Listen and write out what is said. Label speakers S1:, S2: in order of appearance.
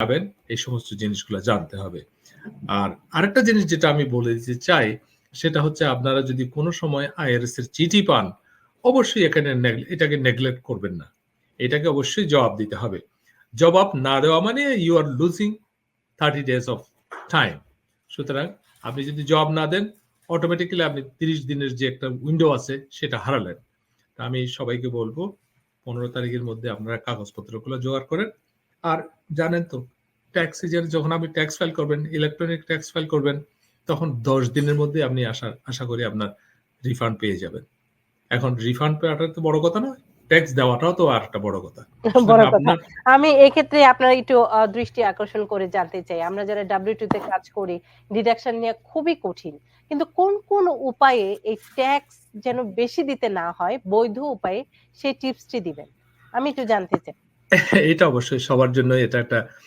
S1: যাবেন এই সমস্ত জিনিসগুলো জানতে হবে। আর আরেকটা জিনিস যেটা আমি বলে দিতে চাই, সেটা হচ্ছে আপনারা যদি কোনো সময় আইআরএস এর চিঠি পান, অবশ্যই এখানে এটাকে নেগলেক্ট করবেন না। এটাকে অবশ্যই জবাব দিতে হবে। জবাব না দেওয়া মানে you are losing thirty days of time সুতরাং আপনি যদি জবাব না দেন অটোমেটিক্যালি আপনি তিরিশ দিনের যে একটা উইন্ডো আছে, সেটা হারালেন। তা আমি সবাইকে বলব, পনেরো তারিখের মধ্যে আপনারা কাগজপত্রগুলো জোগাড় করেন। আর জানেন তো ট্যাক্স সিজন যখন আপনি ট্যাক্স ফাইল করবেন ইলেকট্রনিক ট্যাক্স ফাইল করবেন তখন দশ দিনের মধ্যে আপনি আশা আশা করি আপনার রিফান্ড পেয়ে যাবেন। এখন রিফান্ড পাওয়াটা তো বড় কথা নয় ট্যাক্স দেওয়াটাও তো আর একটা বড় কথা।
S2: বড় কথা। আমি এক্ষেত্রে আপনার একটু দৃষ্টি আকর্ষণ করে জানতে চাই। আমরা যারা ডাব্লিউ তে কাজ করি ডিডাকশন নিয়ে খুবই কঠিন। কিন্তু কোন কোন উপায়ে এই ট্যাক্স যেন বেশি দিতে না হয় বৈধ উপায়ে সেই টিপসটি দিবেন? আমি একটু জানতে চাই।
S1: এটা অবশ্যই সবার জন্য এটা একটা